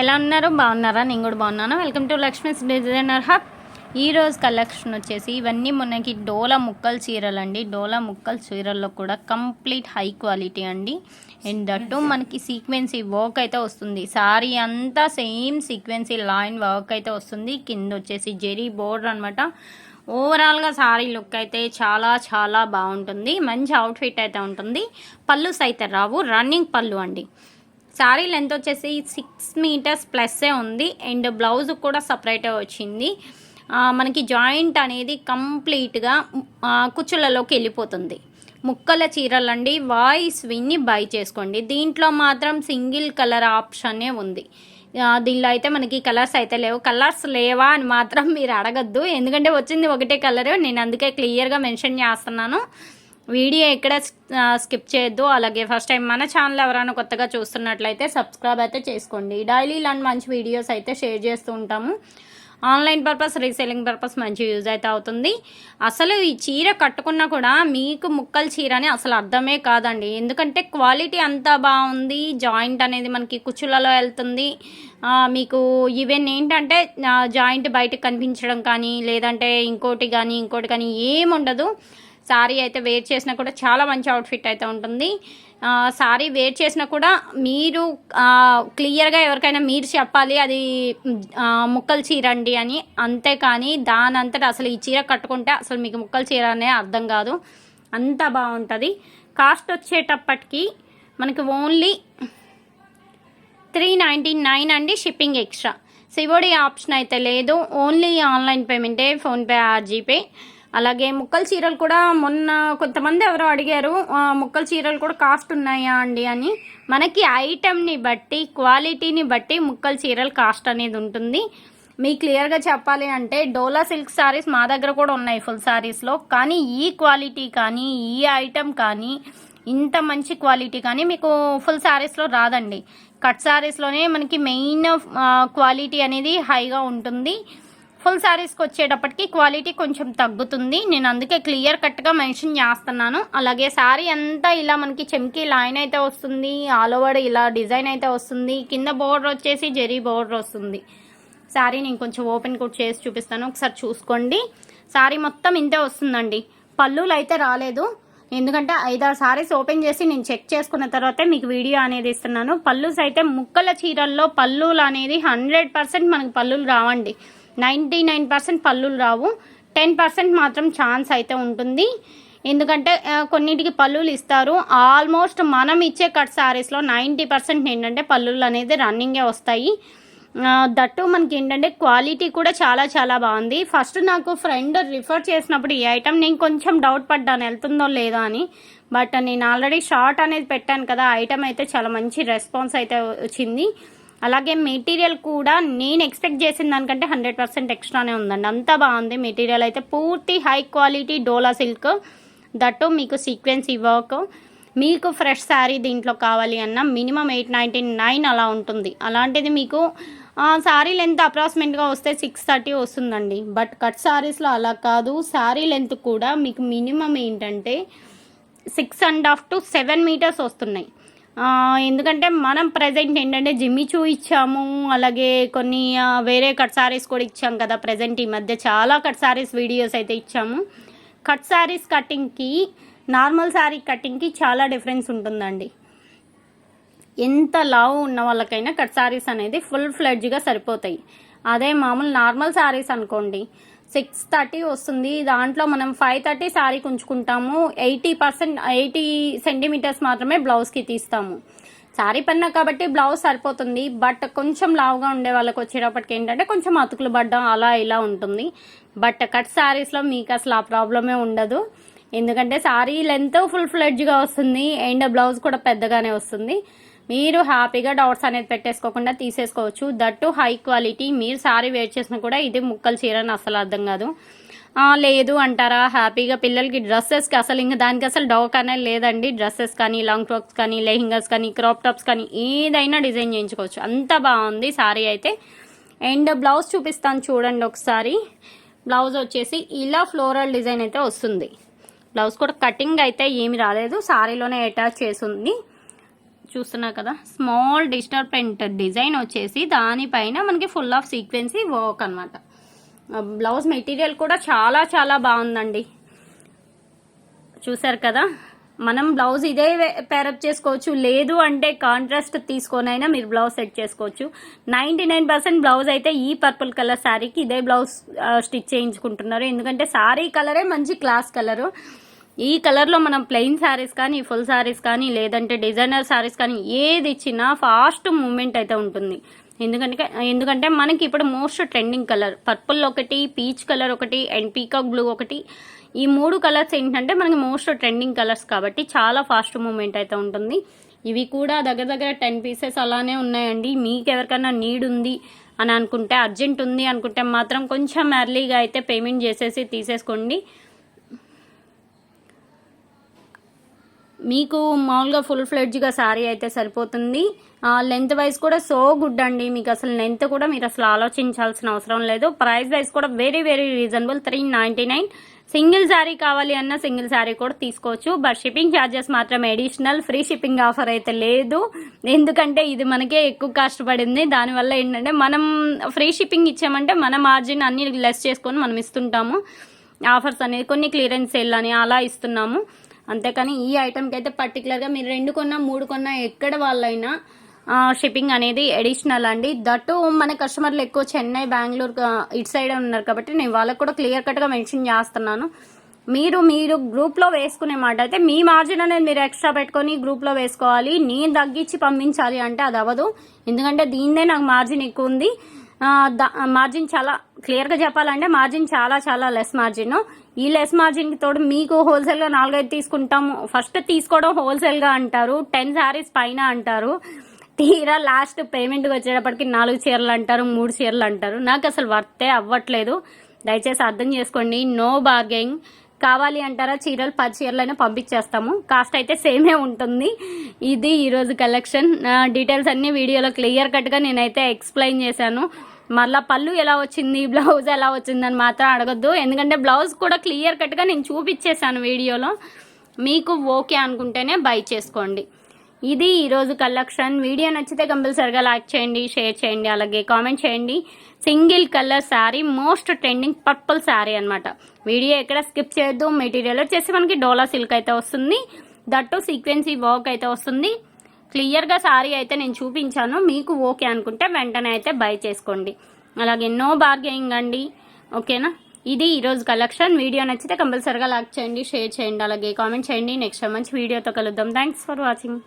ఎలా ఉన్నారు? బాగున్నారా? నేను కూడా బాగున్నాను. Welcome to Lakshmi's designer hub ఈ రోజు కలెక్షన్ వచ్చేసి ఇవన్నీ మనకి డోలా ముక్కలు చీరలు అండి డోలా ముక్కలు చీరల్లో కూడా కంప్లీట్ హై క్వాలిటీ అండి. అండ్ దట్టు మనకి సీక్వెన్సీ వర్క్ అయితే వస్తుంది. సారీ అంతా సేమ్ సీక్వెన్సీ లైన్ వర్క్ అయితే వస్తుంది. కింద వచ్చేసి జెరీ బోర్డర్ అనమాట ఓవరాల్గా సారీ లుక్ అయితే చాలా చాలా బాగుంటుంది. మంచి అవుట్ఫిట్ అయితే ఉంటుంది. పళ్ళు అయితే రావు. రన్నింగ్ పళ్ళు అండి. శారీ లెంత్ వచ్చేసి సిక్స్ మీటర్స్ ప్లస్సే ఉంది. అండ్ బ్లౌజ్ కూడా సపరేటే వచ్చింది. మనకి జాయింట్ అనేది కంప్లీట్గా కుచ్చులలోకి వెళ్ళిపోతుంది. ముక్కల చీరలండి. వాయిస్ విన్ని బై చేసుకోండి. దీంట్లో మాత్రం సింగిల్ కలర్ ఆప్షనే ఉంది. దీనిలో అయితే మనకి కలర్స్ అయితే లేవు. కలర్స్ లేవా అని మాత్రం మీరు అడగద్దు. ఎందుకంటే వచ్చింది ఒకటే కలర్ నేను అందుకే క్లియర్గా మెన్షన్ చేస్తున్నాను. వీడియో ఎక్కడ స్కిప్ చేయొద్దు. అలాగే ఫస్ట్ టైం మన ఛానల్ ఎవరైనా కొత్తగా చూస్తున్నట్లయితే సబ్స్క్రైబ్ అయితే చేసుకోండి. డైలీ ఇలాంటి మంచి వీడియోస్ అయితే షేర్ చేస్తూ ఉంటాము. ఆన్లైన్ పర్పస్ రీసేలింగ్ పర్పస్ మంచి యూజ్ అయితే అవుతుంది. అసలు ఈ చీర కట్టుకున్నా కూడా మీకు ముక్కల చీర అని అసలు అర్థమే కాదండి. ఎందుకంటే క్వాలిటీ అంతా బాగుంది. జాయింట్ అనేది మనకి కుచ్చులలో వెళ్తుంది. మీకు ఈవెన్ ఏంటంటే జాయింట్ బయటకు కనిపించడం కానీ లేదంటే ఇంకోటి కానీ ఇంకోటి కానీ ఏముండదు. సారీ అయితే వేర్ చేసినా కూడా చాలా మంచి అవుట్ఫిట్ అయితే ఉంటుంది. సారీ వేర్ చేసినా కూడా మీరు క్లియర్గా ఎవరికైనా మీరు చెప్పాలి అది ముక్కలు చీరండి చీర అండి అని. అంతేకాని దాని అసలు ఈ చీర కట్టుకుంటే అసలు మీకు ముక్కలు చీర అనే అర్థం కాదు. అంత బాగుంటుంది. కాస్ట్ వచ్చేటప్పటికి మనకి ఓన్లీ త్రీ నైంటీ నైన్ అండి షిప్పింగ్ ఎక్స్ట్రా సివోడి ఆప్షన్ అయితే లేదు. ఓన్లీ ఆన్లైన్ పేమెంటే ఫోన్పే ఆర్ జీపే అలాగే ముక్కల చీరలు కూడా మొన్న కొంతమంది ఎవరో అడిగారు ముక్కల చీరలు కూడా కాస్ట్ ఉన్నాయా అండి? అని. మనకి ఐటెంని బట్టి క్వాలిటీని బట్టి ముక్కల చీరలు కాస్ట్ అనేది ఉంటుంది. మీ క్లియర్గా చెప్పాలి అంటే డోలా సిల్క్ శారీస్ మా దగ్గర కూడా ఉన్నాయి ఫుల్ శారీస్లో కానీ ఈ క్వాలిటీ కానీ ఈ ఐటెం కానీ ఇంత మంచి క్వాలిటీ కానీ మీకు ఫుల్ శారీస్లో రాదండి. కట్ శారీస్లోనే మనకి మెయిన్ క్వాలిటీ అనేది హైగా ఉంటుంది. ఫుల్ శారీస్కి వచ్చేటప్పటికి క్వాలిటీ కొంచెం తగ్గుతుంది. నేను అందుకే క్లియర్ కట్గా మెన్షన్ చేస్తున్నాను. అలాగే శారీ అంతా ఇలా మనకి చెమ్కి లైన్ అయితే వస్తుంది ఆల్ ఓవర్ ఇలా డిజైన్ అయితే వస్తుంది. కింద బోర్డర్ వచ్చేసి జెరీ బోర్డర్ వస్తుంది. శారీ నేను కొంచెం ఓపెన్ కూడా చేసి చూపిస్తాను. ఒకసారి చూసుకోండి. శారీ మొత్తం ఇంతే వస్తుందండి. పళ్ళులు అయితే రాలేదు. ఎందుకంటే ఐదారు సారీస్ ఓపెన్ చేసి నేను చెక్ చేసుకున్న తర్వాతే మీకు వీడియో అనేది ఇస్తున్నాను. పళ్ళుస్ అయితే ముక్కల చీరల్లో పళ్ళులు అనేది హండ్రెడ్ పర్సెంట్ మనకు పళ్ళులు రావండి. నైంటీ నైన్ పర్సెంట్ పళ్ళులు రావు. టెన్ పర్సెంట్ మాత్రం ఛాన్స్ అయితే ఉంటుంది. ఎందుకంటే కొన్నిటికి పళ్ళులు ఇస్తారు. ఆల్మోస్ట్ మనం ఇచ్చే కట్ శారీస్లో నైంటీ పర్సెంట్ ఏంటంటే పళ్ళులు అనేది రన్నింగే వస్తాయి. దట్టు మనకి ఏంటంటే క్వాలిటీ కూడా చాలా చాలా బాగుంది. ఫస్ట్ నాకు ఫ్రెండ్ రిఫర్ చేసినప్పుడు ఈ ఐటమ్ నేను కొంచెం డౌట్ పడ్డాను వెళ్తుందో లేదో అని. బట్ నేను ఆల్రెడీ షార్ట్ అనేది పెట్టాను కదా ఐటమ్ అయితే చాలా మంచి రెస్పాన్స్ అయితే వచ్చింది. అలాగే మెటీరియల్ కూడా నేను ఎక్స్పెక్ట్ చేసిన దానికంటే హండ్రెడ్ పర్సెంట్ ఎక్స్ట్రానే ఉందండి. అంత బాగుంది మెటీరియల్ అయితే. పూర్తి high quality Dola silk. That మీకు సీక్వెన్సీ వర్క్ మీకు ఫ్రెష్ శారీ దీంట్లో కావాలి అన్న మినిమం ఎయిట్ నైంటీ నైన్ అలా ఉంటుంది. అలాంటిది మీకు శారీ లెంత్ అప్రాక్సిమేట్గా వస్తే సిక్స్ థర్టీ వస్తుందండి. బట్ కట్ శారీస్లో అలా కాదు. శారీ లెంత్ కూడా మీకు మినిమం ఏంటంటే six and half to seven metres వస్తున్నాయి. ఎందుకంటే మనం ప్రజెంట్ ఏంటంటే జిమ్మిచూ ఇచ్చాము అలాగే కొన్ని వేరే కట్ సారీస్ కూడా ఇచ్చాం కదా ప్రజెంట్ ఈ మధ్య. చాలా కట్ సారీస్ వీడియోస్ అయితే ఇచ్చాము. కట్ సారీస్ కటింగ్కి నార్మల్ శారీ కటింగ్కి చాలా డిఫరెన్స్ ఉంటుందండి. ఎంత లావు ఉన్న వాళ్ళకైనా కట్ సారీస్ అనేది ఫుల్ ఫ్లెడ్జ్గా సరిపోతాయి. అదే మామూలు నార్మల్ సారీస్ అనుకోండి సిక్స్ థర్టీ వస్తుంది. దాంట్లో మనం ఫైవ్ థర్టీ శారీ ఉంచుకుంటాము ఎయిటీ పర్సెంట్ ఎయిటీ సెంటీమీటర్స్ మాత్రమే బ్లౌజ్కి తీస్తాము. శారీ పన్నా కాబట్టి బ్లౌజ్ సరిపోతుంది. బట్ కొంచెం లావుగా ఉండే వాళ్ళకి వచ్చేటప్పటికి ఏంటంటే కొంచెం అతుకులు పడ్డం అలా ఇలా ఉంటుంది. బట్ కట్ శారీస్లో మీకు అసలు ఆ ప్రాబ్లమే ఉండదు. ఎందుకంటే శారీ లెంత్ ఫుల్ ఫ్లెడ్జ్గా వస్తుంది. అండ్ బ్లౌజ్ కూడా పెద్దగానే వస్తుంది. మీరు హ్యాపీగా డౌట్స్ అనేది పెట్టేసుకోకుండా తీసేసుకోవచ్చు. దట్టు హై క్వాలిటీ మీరు సారీ వేర్ చేసినా కూడా ఇది ముక్కలు చీర అని అసలు అర్థం కాదు. లేదు అంటారా? హ్యాపీగా పిల్లలకి డ్రెస్సెస్కి అసలు ఇంకా దానికి అసలు డౌక్ అనేది లేదండి. డ్రెస్సెస్ కానీ లాంగ్ ఫ్రాక్స్ కానీ లెహింగాస్ కానీ క్రాప్ టాప్స్ కానీ ఏదైనా డిజైన్ చేయించుకోవచ్చు. అంత బాగుంది సారీ అయితే. అండ్ బ్లౌజ్ చూపిస్తాను చూడండి ఒకసారి. బ్లౌజ్ వచ్చేసి ఇలా ఫ్లోరల్ డిజైన్ అయితే వస్తుంది. బ్లౌజ్ కూడా కటింగ్ అయితే ఏమి రాలేదు. సారీలోనే అటాచ్ చేసి ఉంది చూస్తున్నారు కదా స్మాల్ డిజిటల్ ప్రింట్ డిజైన్ వచ్చేసి దానిపైన మనకి ఫుల్ ఆఫ్ సీక్వెన్సీ వర్క్ అనమాట బ్లౌజ్ మెటీరియల్ కూడా చాలా చాలా బాగుందండి. చూసారు కదా మనం బ్లౌజ్ ఇదే పేరప్ చేసుకోవచ్చు. లేదు అంటే కాంట్రాస్ట్ తీసుకొనైనా మీరు బ్లౌజ్ సెట్ చేసుకోవచ్చు. నైంటీ నైన్ పర్సెంట్ బ్లౌజ్ అయితే ఈ పర్పుల్ కలర్ శారీకి ఇదే బ్లౌజ్ స్టిచ్ చేయించుకుంటున్నారు. ఎందుకంటే శారీ కలరే మంచి క్లాస్ కలరు ఈ కలర్లో మనం ప్లెయిన్ శారీస్ కానీ ఫుల్ శారీస్ కానీ లేదంటే డిజైనర్ శారీస్ కానీ ఏది ఇచ్చినా ఫాస్ట్ మూమెంట్ అయితే ఉంటుంది. ఎందుకంటే ఎందుకంటే మనకి ఇప్పుడు మోస్ట్ ట్రెండింగ్ కలర్ పర్పుల్ ఒకటి పీచ్ కలర్ ఒకటి అండ్ పీకాక్ బ్లూ ఒకటి. ఈ మూడు కలర్స్ ఏంటంటే మనకి మోస్ట్ ట్రెండింగ్ కలర్స్ కాబట్టి చాలా ఫాస్ట్ మూమెంట్ అయితే ఉంటుంది. ఇవి కూడా దగ్గర దగ్గర టెన్ పీసెస్ అలానే ఉన్నాయండి. మీకు ఎవరికైనా నీడ్ ఉంది అని అనుకుంటే అర్జెంట్ ఉంది అనుకుంటే మాత్రం కొంచెం ఎర్లీగా అయితే పేమెంట్ చేసేసి తీసేసుకోండి. మీకు మామూలుగా ఫుల్ ఫ్లెడ్జ్గా శారీ అయితే సరిపోతుంది. లెంత్ వైజ్ కూడా సో గుడ్ అండి. మీకు అసలు లెంత్ కూడా మీరు అసలు ఆలోచించాల్సిన అవసరం లేదు. ప్రైస్ వైజ్ కూడా very very reasonable three ninety nine single sari కావాలి అన్న సింగిల్ శారీ కూడా తీసుకోవచ్చు. బట్ షిప్పింగ్ ఛార్జెస్ మాత్రం ఎడిషనల్ ఫ్రీ షిప్పింగ్ ఆఫర్ అయితే లేదు. ఎందుకంటే ఇది మనకే ఎక్కువ కాస్ట్ పడింది. దానివల్ల ఏంటంటే మనం ఫ్రీ షిప్పింగ్ ఇచ్చామంటే మన మార్జిన్ అన్ని లెస్ చేసుకొని మనం ఇస్తుంటాము. ఆఫర్స్ అనేది కొన్ని క్లియరెన్స్ సేల్ అని అలా ఇస్తున్నాము. అంతేకాని ఈ ఐటమ్కి అయితే పర్టికులర్గా మీరు రెండు కొన్నా మూడు కొన్నా ఎక్కడ వాళ్ళైనా షిప్పింగ్ అనేది అడిషనల్ అండి. దట్ మన కస్టమర్లు ఎక్కువ చెన్నై బెంగళూరు ఇటు సైడ్ ఉన్నారు కాబట్టి నేను వాళ్ళకి కూడా క్లియర్ కట్గా మెన్షన్ చేస్తున్నాను. మీరు మీరు గ్రూప్లో వేసుకునే మాట అయితే మీ మార్జిన్ అనేది మీరు ఎక్స్ట్రా పెట్టుకొని గ్రూప్లో వేసుకోవాలి. నేను తగ్గించి పంపించాలి అంటే అది అవ్వదు. ఎందుకంటే దీనిదే నాకు మార్జిన్ ఎక్కువ ఉంది. మార్జిన్ చాలా క్లియర్గా చెప్పాలంటే మార్జిన్ చాలా చాలా లెస్ మార్జిన్ ఈ లెస్ మార్జిన్కి తోడు మీకు హోల్సేల్గా నాలుగైదు తీసుకుంటాము. ఫస్ట్ తీసుకోవడం హోల్సేల్గా అంటారు. టెన్ శారీస్ పైన అంటారు. తీరా లాస్ట్ పేమెంట్కి వచ్చేటప్పటికి నాలుగు చీరలు అంటారు మూడు చీరలు అంటారు. నాకు అసలు వర్తే అవ్వట్లేదు. దయచేసి అర్థం చేసుకోండి. నో బార్గెయింగ్ కావాలి అంటారా చీరలు పది చీరలైనా పంపించేస్తాము. కాస్ట్ అయితే సేమే ఉంటుంది. ఇది ఈరోజు కలెక్షన్ డీటెయిల్స్ అన్నీ వీడియోలో క్లియర్ కట్గా నేనైతే ఎక్స్ప్లెయిన్ చేశాను. మళ్ళీ పళ్ళు ఎలా వచ్చింది బ్లౌజ్ ఎలా వచ్చిందని మాత్రం అడగద్దు. ఎందుకంటే బ్లౌజ్ కూడా క్లియర్ కట్గా నేను చూపించేశాను వీడియోలో. మీకు ఓకే అనుకుంటేనే బై చేసుకోండి. ఇది ఈరోజు కలెక్షన్. వీడియో నచ్చితే కంపల్సరిగా లైక్ చేయండి షేర్ చేయండి అలాగే కామెంట్ చేయండి. Single colour sari most trending purple sari అనమాట వీడియో ఎక్కడ స్కిప్ చేయొద్దు. మెటీరియల్ వచ్చేసి మనకి డోలా సిల్క్ అయితే వస్తుంది. దట్టు సీక్వెన్సీ వర్క్ అయితే వస్తుంది. క్లియర్గా సారీ అయితే నేను చూపించాను. మీకు ఓకే అనుకుంటే వెంటనే అయితే బై చేసుకోండి. అలాగే నో బార్గెయింగ్ అండి. ఓకేనా? ఇది ఈరోజు కలెక్షన్. వీడియో నచ్చితే కంపల్సరిగా లైక్ చేయండి షేర్ చేయండి అలాగే కామెంట్ చేయండి. నెక్స్ట్ మంచి వీడియోతో కలుద్దాం. Thanks for watching.